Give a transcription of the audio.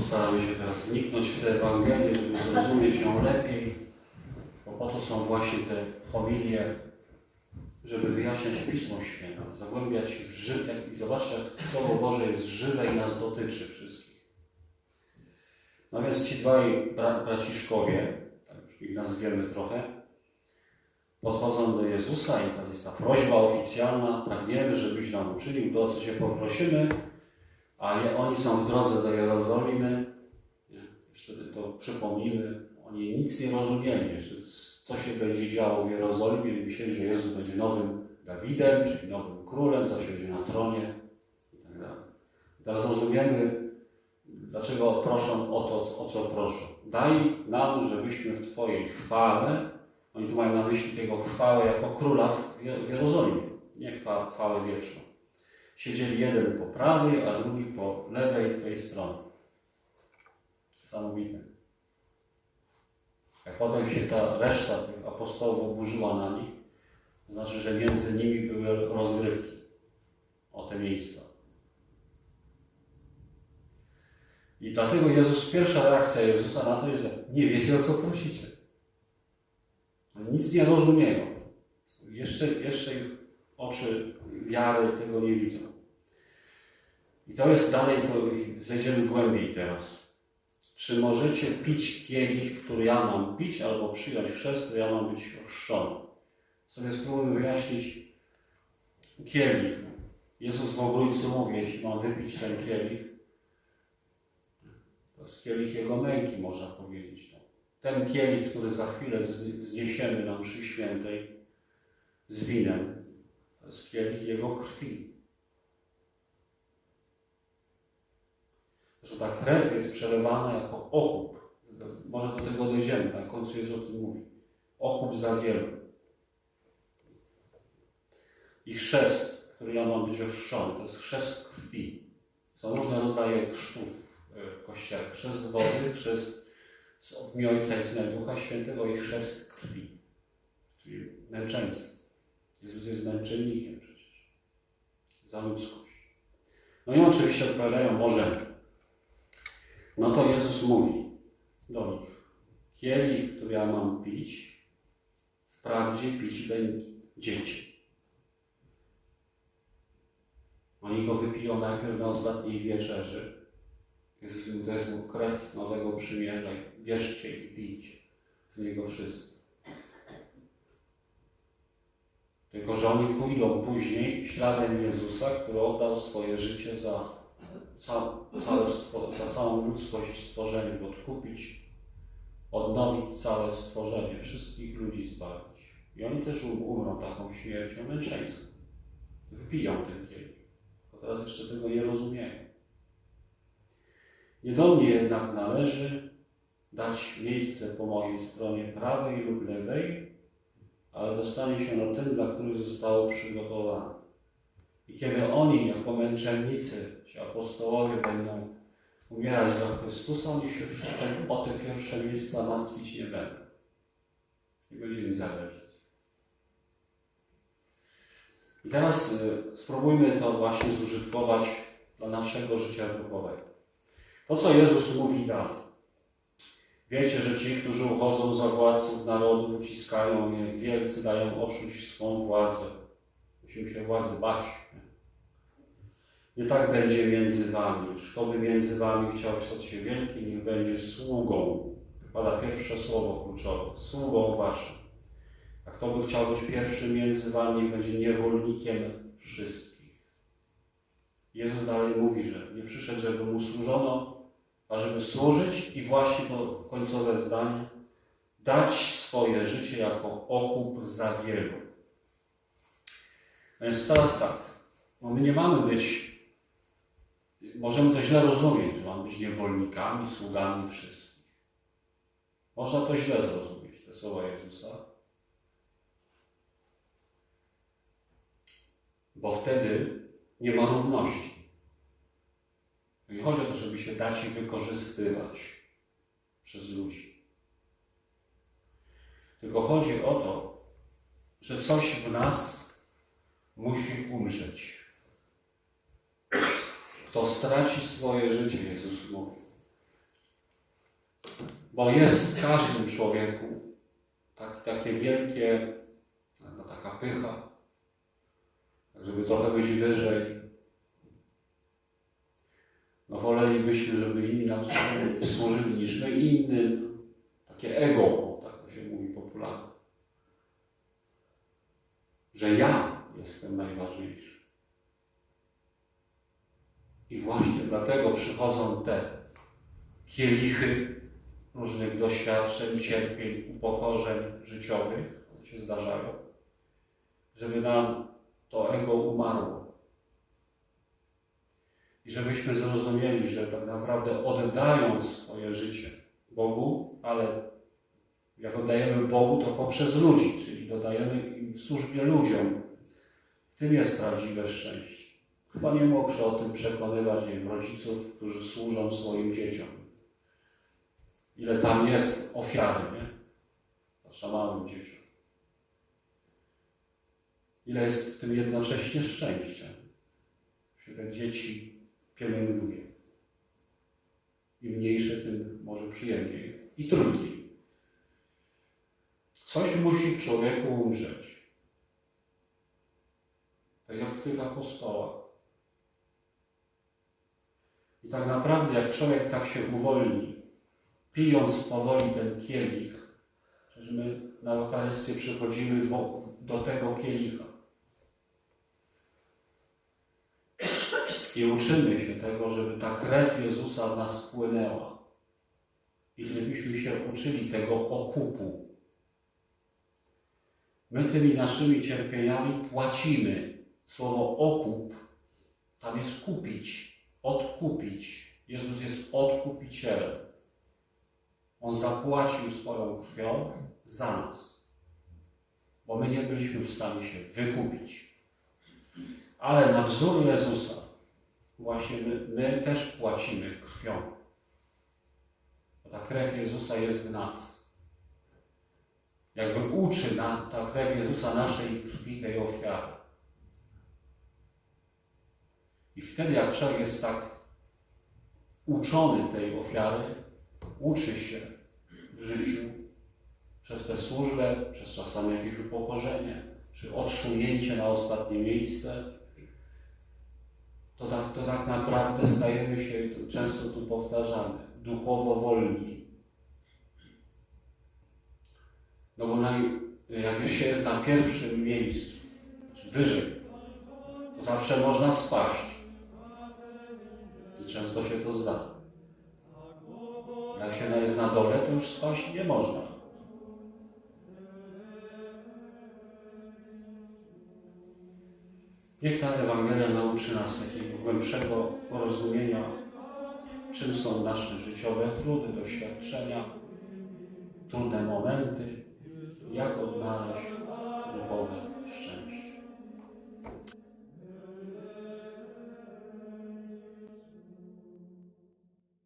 postaramy się teraz wniknąć w tę Ewangelię, żeby zrozumieć ją lepiej, bo po to są właśnie te homilie, żeby wyjaśniać Pismo Święte, zagłębiać się w życie i zobaczyć, jak Słowo Boże jest żywe i nas dotyczy wszystkich. No więc ci dwaj bra braciszkowie, tak już ich nazwiemy trochę, podchodzą do Jezusa i tam jest ta prośba oficjalna, pragniemy, żebyś nam uczynił to, co Cię poprosimy, a oni są w drodze do Jerozolimy, jeszcze to przypomnimy, oni nic nie rozumieli, jeszcze co się będzie działo w Jerozolimie, myśleli, że Jezus będzie nowym Dawidem, czyli nowym królem, coś będzie na tronie i tak. Teraz rozumiemy, dlaczego proszą o to, o co proszą. Daj nam, żebyśmy w Twojej chwale, oni tu mają na myśli tego chwałę jako króla w Jerozolimie, nie chwa- chwałę wieczną. Siedzieli jeden po prawej, a drugi po lewej Twojej stronie. Niesamowite. Jak potem się ta reszta tych apostołów oburzyła na nich, to znaczy, że między nimi były rozgrywki o te miejsca. I dlatego Jezus, pierwsza reakcja Jezusa na to jest, nie wiecie o co prosicie. Nic nie rozumieją. Jeszcze, jeszcze ich oczy wiary tego nie widzą. I to jest dalej, to zejdziemy głębiej teraz. Czy możecie pić kielich, który ja mam pić, albo przyjąć chrzest, który ja mam być ochrzczony? Sobie spróbujmy wyjaśnić kielich. Jezus w obrójcu mówi, jeśli mam wypić ten kielich, to jest kielich Jego męki, można powiedzieć. No. Ten kielich, który za chwilę wz- wzniesiemy na mszy świętej z winem, kielich Jego krwi. Że ta krew jest przelewana jako okup. Może do tego dojdziemy, na końcu Jezus o tym mówi. Okup za wielu. I chrzest, który ja mam być ochrzczony, to jest chrzest krwi. Są różne rodzaje chrztów e, w Kościele. Chrzest wody, chrzest w imię Ojca i Syna Ducha Świętego i chrzest krwi. Czyli męczeństwo. Męczennikiem przecież. Za ludzkość. No i oczywiście odpowiadają, może. No to Jezus mówi do nich, kielich, który ja mam pić, wprawdzie pić będziecie. Oni go wypiją najpierw na ostatniej wieczerzy. Jezus im to jest mu krew nowego przymierza. Bierzcie i pijcie z niego wszyscy. Tylko, że oni pójdą później śladem Jezusa, który oddał swoje życie za, ca, całe, za całą ludzkość stworzenie, by odkupić, odnowić całe stworzenie, wszystkich ludzi zbawić. I oni też um- umrą taką śmiercią męczeńską. Wypiją ten kielich. Bo teraz jeszcze tego nie rozumieją. Nie do mnie jednak należy dać miejsce po mojej stronie prawej lub lewej, ale dostanie się no tym, dla których zostało przygotowane. I kiedy oni jako męczennicy, ci apostołowie będą umierać za Chrystusa, oni się o te pierwsze miejsca martwić nie będą. Nie będzie im zależeć. I teraz y, spróbujmy to właśnie zużytkować dla naszego życia duchowego. To, co Jezus mówi dalej. Wiecie, że ci, którzy uchodzą za władców narodu, uciskają je, wielcy dają oszuć swą władzę. Musimy się władzy bać. Nie? tak będzie między wami. Kto by między wami chciał stać się wielki, niech będzie sługą. Pada pierwsze słowo kluczowe. Sługą waszym. A kto by chciał być pierwszym między wami, niech będzie niewolnikiem wszystkich. Jezus dalej mówi, że nie przyszedł, żeby mu służono, a żeby służyć i właśnie to końcowe zdanie, dać swoje życie jako okup za wielu. A Więc teraz tak, no my nie mamy być, możemy to źle rozumieć, że mamy być niewolnikami, sługami wszystkich. Można to źle zrozumieć, te słowa Jezusa. Bo wtedy nie ma równości. Nie chodzi o to, żeby się dać wykorzystywać przez ludzi. Tylko chodzi o to, że coś w nas musi umrzeć. Kto straci swoje życie, Jezus mówi, Bo jest w każdym człowieku tak, takie wielkie, no, taka pycha, żeby trochę być wyżej. Wolelibyśmy, żeby inni nam służyli- niż my innym. Takie ego, tak to się mówi popularnie. Że ja jestem najważniejszy. I właśnie dlatego przychodzą te kielichy różnych doświadczeń, cierpień, upokorzeń życiowych, które się zdarzają, żeby nam to ego umarło. I żebyśmy zrozumieli, że tak naprawdę oddając swoje życie Bogu, ale jak oddajemy Bogu, to poprzez ludzi, czyli dodajemy im w służbie ludziom. W tym jest prawdziwe szczęście. Chyba nie muszę o tym przekonywać nie wiem, rodziców, którzy służą swoim dzieciom. Ile tam jest ofiary, nie? Zwłaszcza małym dzieciom. Ile jest w tym jednocześnie szczęścia. Się te dzieci pielęgnuje. Im mniejsze, tym może przyjemniej i trudniej. Coś musi w człowieku umrzeć. Tak jak w tych apostołach. I tak naprawdę, jak człowiek tak się uwolni, pijąc powoli ten kielich, przecież my na Eucharystię przychodzimy do tego kielicha. I uczymy się tego, żeby ta krew Jezusa w nas płynęła. I żebyśmy się uczyli tego okupu. My tymi naszymi cierpieniami płacimy. Słowo okup tam jest kupić, odkupić. Jezus jest odkupicielem. On zapłacił swoją krwią za nas, bo my nie byliśmy w stanie się wykupić. Ale na wzór Jezusa właśnie my, my też płacimy krwią. Bo ta krew Jezusa jest w nas. Jakby uczy nas ta krew Jezusa naszej krwi, tej ofiary. I wtedy, jak człowiek jest tak uczony tej ofiary, uczy się w życiu przez tę służbę, przez czasami jakieś upokorzenie, czy odsunięcie na ostatnie miejsce, to tak, to stajemy się, to często tu powtarzamy, duchowo wolni. No bo naj, jak się jest na pierwszym miejscu, czy wyżej, to zawsze można spaść. I często się to zdarza. Jak się jest na dole, to już spaść nie można. Niech ta Ewangelia nauczy nas takiego głębszego rozumienia, czym są nasze życiowe trudy, doświadczenia, trudne momenty, jak odnaleźć